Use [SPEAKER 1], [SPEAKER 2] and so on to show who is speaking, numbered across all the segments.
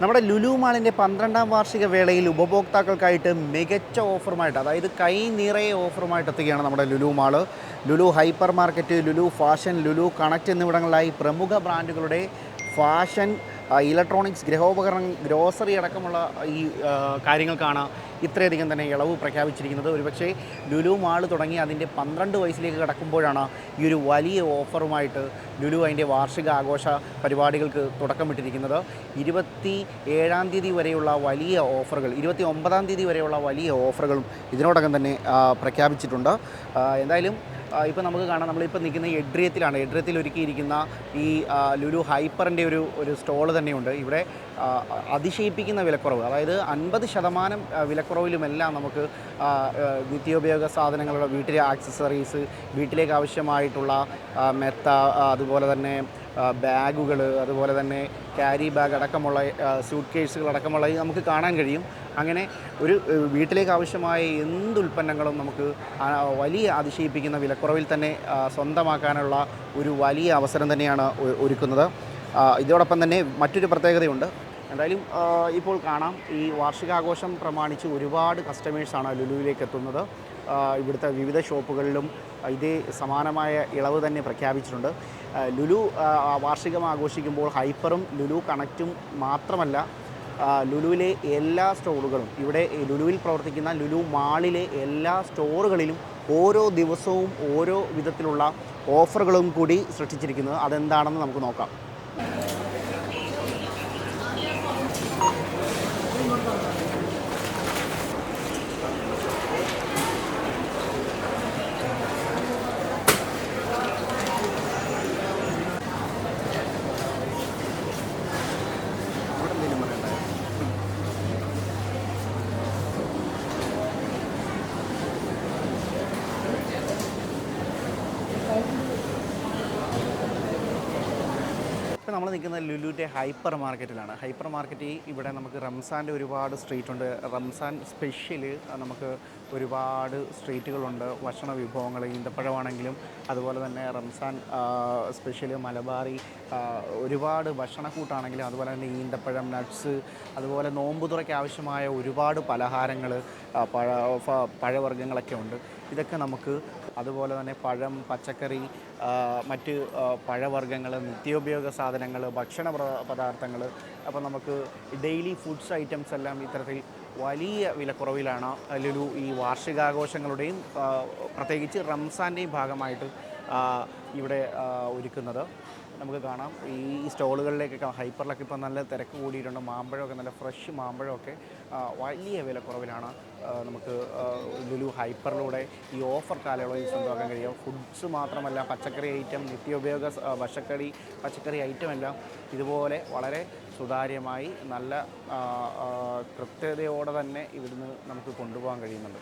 [SPEAKER 1] നമ്മുടെ ലുലു മാളിന്റെ പന്ത്രണ്ടാം വാർഷിക വേളയിൽ ഉപഭോക്താക്കൾക്കായിട്ട് മികച്ച ഓഫറുമായിട്ട് അതായത് കൈ നിറയെ ഓഫറുമായിട്ട് എത്തുകയാണ് നമ്മുടെ Lulu mall. Lulu hypermarket Lulu fashion Lulu connect എന്നിവിടങ്ങളിലായി പ്രമുഖ ബ്രാൻഡുകളുടെ ഫാഷൻ ഇലക്ട്രോണിക്സ് ഗൃഹോപകരണം ഗ്രോസറി അടക്കമുള്ള ഈ കാര്യങ്ങൾക്കാണ് ഇത്രയധികം തന്നെ ഇളവ് പ്രഖ്യാപിച്ചിരിക്കുന്നത്. ഒരുപക്ഷെ ലുലു മാൾ തുടങ്ങി അതിന്റെ പന്ത്രണ്ട് വയസ്സിലേക്ക് കടക്കുമ്പോഴാണ് ഈ ഒരു വലിയ ഓഫറുമായിട്ട് ലുലു അതിന്റെ വാർഷിക ആഘോഷ പരിപാടികൾക്ക് തുടക്കമിട്ടിരിക്കുന്നത്. ഇരുപത്തി ഏഴാം തീയതി വരെയുള്ള വലിയ ഓഫറുകൾ ഇരുപത്തി ഒമ്പതാം തീയതി വരെയുള്ള വലിയ ഓഫറുകളും ഇതിനോടകം തന്നെ പ്രഖ്യാപിച്ചിട്ടുണ്ട്. എന്തായാലും ഇപ്പോൾ നമുക്ക് കാണാം നമ്മളിപ്പോൾ നിൽക്കുന്ന എഡ്രിയത്തിലാണ്. എഡ്രിയത്തിൽ ഒരുക്കിയിരിക്കുന്ന ഈ ലുലു ഹൈപ്പറിന്റെ ഒരു ഒരു സ്റ്റോൾ തന്നെയുണ്ട്. ഇവിടെ അതിശയിപ്പിക്കുന്ന വിലക്കുറവ് അതായത് അൻപത് ശതമാനം വിലക്കുറവിലുമെല്ലാം നമുക്ക് നിത്യോപയോഗ സാധനങ്ങളുടെ വീട്ടിലെ ആക്സസറീസ് വീട്ടിലേക്ക് ആവശ്യമായിട്ടുള്ള മെത്ത അതുപോലെ തന്നെ ബാഗുകൾ അതുപോലെ തന്നെ ക്യാരി ബാഗ് അടക്കമുള്ള സ്യൂട്ട് കേസുകൾ അടക്കമുള്ള നമുക്ക് കാണാൻ കഴിയും. അങ്ങനെ ഒരു വീട്ടിലേക്ക് ആവശ്യമായ എന്ത് ഉൽപ്പന്നങ്ങളും നമുക്ക് വലിയ അതിശയിപ്പിക്കുന്ന വിലക്കുറവിൽ തന്നെ സ്വന്തമാക്കാനുള്ള ഒരു വലിയ അവസരം തന്നെയാണ് ഒരുക്കുന്നത്. ഇതോടൊപ്പം തന്നെ മറ്റൊരു പ്രത്യേകതയുണ്ട്. എന്തായാലും ഇപ്പോൾ കാണാം. ഈ വാർഷികാഘോഷം പ്രമാണിച്ച് ഒരുപാട് കസ്റ്റമേഴ്സാണ് ലുലുവിലേക്ക് എത്തുന്നത്. ഇവിടുത്തെ വിവിധ ഷോപ്പുകളിലും ഇതേ സമാനമായ ഇളവ് തന്നെ പ്രഖ്യാപിച്ചിട്ടുണ്ട്. ലുലു വാർഷികം ആഘോഷിക്കുമ്പോൾ ഹൈപ്പറും ലുലു കണക്റ്റും മാത്രമല്ല ലുലുവിലെ എല്ലാ സ്റ്റോറുകളും ഇവിടെ ലുലുവിൽ പ്രവർത്തിക്കുന്ന ലുലു മാളിലെ എല്ലാ സ്റ്റോറുകളിലും ഓരോ ദിവസവും ഓരോ വിധത്തിലുള്ള ഓഫറുകളും കൂടി സൃഷ്ടിച്ചിരിക്കുന്നത്. അതെന്താണെന്ന് നമുക്ക് നോക്കാം. ഇപ്പോൾ നമ്മൾ നിൽക്കുന്നത് ലുലുവിന്റെ ഹൈപ്പർ മാർക്കറ്റിലാണ്. ഹൈപ്പർ മാർക്കറ്റിൽ ഇവിടെ നമുക്ക് റംസാന്റെ ഒരുപാട് സ്ട്രീറ്റ് ഉണ്ട്. റംസാൻ സ്പെഷ്യൽ നമുക്ക് ഒരുപാട് സ്ട്രീറ്റുകളുണ്ട് ഭക്ഷണ വിഭവങ്ങൾ ഈന്തപ്പഴമാണെങ്കിലും അതുപോലെ തന്നെ റംസാൻ സ്പെഷ്യൽ മലബാറി ഒരുപാട് ഭക്ഷണക്കൂട്ടാണെങ്കിലും അതുപോലെ തന്നെ ഈന്തപ്പഴം നട്ട്സ് അതുപോലെ നോമ്പുതുറയ്ക്ക് ആവശ്യമായ ഒരുപാട് പലഹാരങ്ങൾ പഴ പഴവർഗങ്ങളൊക്കെ ഉണ്ട്. ഇതൊക്കെ നമുക്ക് അതുപോലെ തന്നെ പഴം പച്ചക്കറി മറ്റ് പഴവർഗങ്ങൾ നിത്യോപയോഗ സാധനങ്ങൾ ഭക്ഷണ പദാർത്ഥങ്ങൾ അപ്പോൾ നമുക്ക് ഡെയിലി ഫുഡ്സ് ഐറ്റംസ് എല്ലാം ഇത്തരത്തിൽ വലിയ വിലക്കുറവിലാണ്. ലുലു ഈ വാർഷികാഘോഷങ്ങളുടെയും പ്രത്യേകിച്ച് റംസാന്റെയും ഭാഗമായിട്ട് ഇവിടെ ഒരുക്കുന്നത്. നമുക്ക് കാണാം. ഈ സ്റ്റോളുകളിലേക്കൊക്കെ ഹൈപ്പറിലൊക്കെ ഇപ്പോൾ നല്ല തിരക്ക് കൂടിയിട്ടുണ്ട്. മാമ്പഴമൊക്കെ നല്ല ഫ്രഷ് മാമ്പഴമൊക്കെ വലിയ വിലക്കുറവിലാണ് നമുക്ക് ലുലു ഹൈപ്പറിലൂടെ ഈ ഓഫർ കാലയളവിൽ സ്വന്തമാക്കാൻ കഴിയും ഫുഡ്സ് മാത്രമല്ല പച്ചക്കറി ഐറ്റം നിത്യോപയോഗ സ- പച്ചക്കറി ഐറ്റം എല്ലാം ഇതുപോലെ വളരെ സുതാര്യമായി നല്ല കൃത്യതയോടെ തന്നെ ഇവിടുന്ന് നമുക്ക് കൊണ്ടുപോകാൻ കഴിയുന്നുണ്ട്.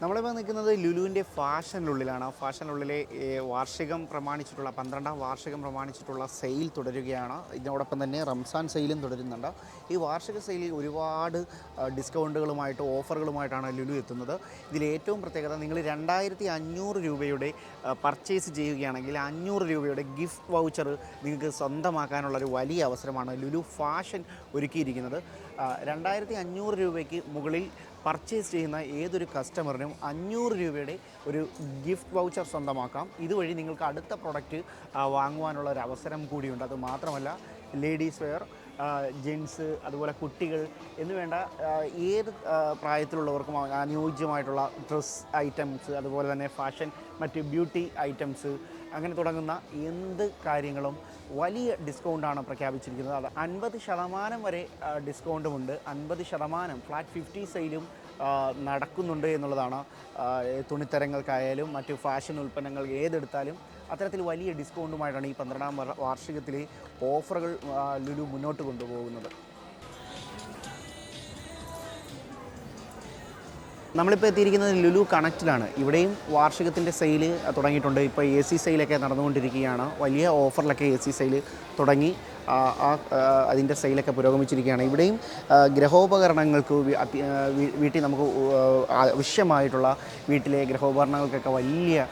[SPEAKER 1] നമ്മളിപ്പോൾ നിൽക്കുന്നത് ലുലുവിന്റെ ഫാഷനുള്ളിലാണ് ഫാഷനുള്ളിലെ ഏ, വാർഷികം പ്രമാണിച്ചിട്ടുള്ള പന്ത്രണ്ടാം വാർഷികം പ്രമാണിച്ചിട്ടുള്ള സെയിൽ തുടരുകയാണ്. ഇതിനോടൊപ്പം തന്നെ റംസാൻ സെയിലും തുടരുന്നുണ്ട്. ഈ വാർഷിക സെയിലിൽ ഒരുപാട് ആ, ഡിസ്കൗണ്ടുകളുമായിട്ട് ഓഫറുകളുമായിട്ടാണ് ലുലു എത്തുന്നത്. ഇതിൽ ഏറ്റവും പ്രത്യേകത നിങ്ങൾ രണ്ടായിരത്തി അഞ്ഞൂറ് രൂപയുടെ പർച്ചേസ് ചെയ്യുകയാണെങ്കിൽ അഞ്ഞൂറ് രൂപയുടെ ഗിഫ്റ്റ് വൗച്ചർ നിങ്ങൾക്ക് സ്വന്തമാക്കാനുള്ള ഒരു വലിയ അവസരമാണ് ലുലു ഫാഷൻ ഒരുക്കിയിരിക്കുന്നത്. രണ്ടായിരത്തി അഞ്ഞൂറ് രൂപയ്ക്ക് മുകളിൽ പർച്ചേസ് ചെയ്യുന്ന ഏതൊരു കസ്റ്റമറിനും അഞ്ഞൂറ് രൂപയുടെ ഒരു ഗിഫ്റ്റ് വൗച്ചർ സ്വന്തമാക്കാം. ഇതുവഴി നിങ്ങൾക്ക് അടുത്ത പ്രൊഡക്റ്റ് വാങ്ങുവാനുള്ള ഒരു അവസരം കൂടിയുണ്ട്. അത് മാത്രമല്ല ലേഡീസ് വെയർ ജെൻസ് അതുപോലെ കുട്ടികൾ എന്ന് വേണ്ട ഏത് പ്രായത്തിലുള്ളവർക്കും അനുയോജ്യമായിട്ടുള്ള ഡ്രസ് ഐറ്റംസ് അതുപോലെ തന്നെ ഫാഷൻ മറ്റ് ബ്യൂട്ടി ഐറ്റംസ് അങ്ങനെ തുടങ്ങുന്ന എന്ത് കാര്യങ്ങളും വലിയ ഡിസ്കൗണ്ടാണ് പ്രഖ്യാപിച്ചിരിക്കുന്നത്. അത് അൻപത് ശതമാനം വരെ ഡിസ്കൗണ്ടുമുണ്ട്. അൻപത് ശതമാനം ഫ്ലാറ്റ് ഫിഫ്റ്റി സെയിലും നടക്കുന്നുണ്ട് എന്നുള്ളതാണ് തുണിത്തരങ്ങൾക്കായാലും മറ്റ് ഫാഷൻ ഉൽപ്പന്നങ്ങൾ ഏതെടുത്താലും അത്തരത്തിൽ വലിയ ഡിസ്കൗണ്ടുമായിട്ടാണ് ഈ പന്ത്രണ്ടാം വർ- വാർഷികത്തിലെ ഓഫറുകൾ ലുലു മുന്നോട്ട് കൊണ്ടുപോകുന്നത്. നമ്മളിപ്പോൾ എത്തിയിരിക്കുന്നത് ലുലു കണക്റ്റിലാണ്. ഇവിടെയും വാർഷികത്തിന്റെ സെയിൽ തുടങ്ങിയിട്ടുണ്ട്. ഇപ്പോൾ എ സി സെയിലൊക്കെ നടന്നുകൊണ്ടിരിക്കുകയാണ്. വലിയ ഓഫറിലൊക്കെ എ സി സെയിൽ തുടങ്ങി. ആ അതിന്റെ സെയിലൊക്കെ പുരോഗമിച്ചിരിക്കുകയാണ്. ഇവിടെയും ഗ്രഹോപകരണങ്ങൾക്ക് വീട്ടിൽ നമുക്ക് ആവശ്യമായിട്ടുള്ള വീട്ടിലെ ഗ്രഹോപകരണങ്ങൾക്കൊക്കെ വലിയ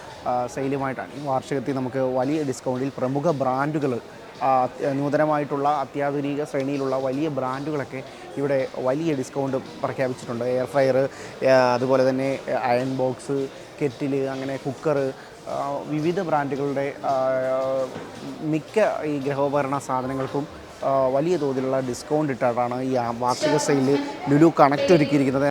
[SPEAKER 1] സെയിലുമായിട്ടാണ്. വാർഷികത്തിൽ നമുക്ക് വലിയ ഡിസ്കൗണ്ടിൽ പ്രമുഖ ബ്രാൻഡുകൾ നൂതനമായിട്ടുള്ള അത്യാധുനിക ശ്രേണിയിലുള്ള വലിയ ബ്രാൻഡുകളൊക്കെ ഇവിടെ വലിയ ഡിസ്കൗണ്ട് പ്രഖ്യാപിച്ചിട്ടുണ്ട്. എയർ ഫ്രയർ അതുപോലെ തന്നെ അയൺ ബോക്സ് കെറ്റിൽ അങ്ങനെ കുക്കർ വിവിധ ബ്രാൻഡുകളുടെ മിക്ക ഈ ഗൃഹോപകരണ സാധനങ്ങൾക്കും വലിയ തോതിലുള്ള ഡിസ്കൗണ്ട് ഇട്ടാണ് ഈ വാർഷിക സെയിൽ ലുലു കണക്റ്റ് ഒരുക്കിയിരിക്കുന്നത്.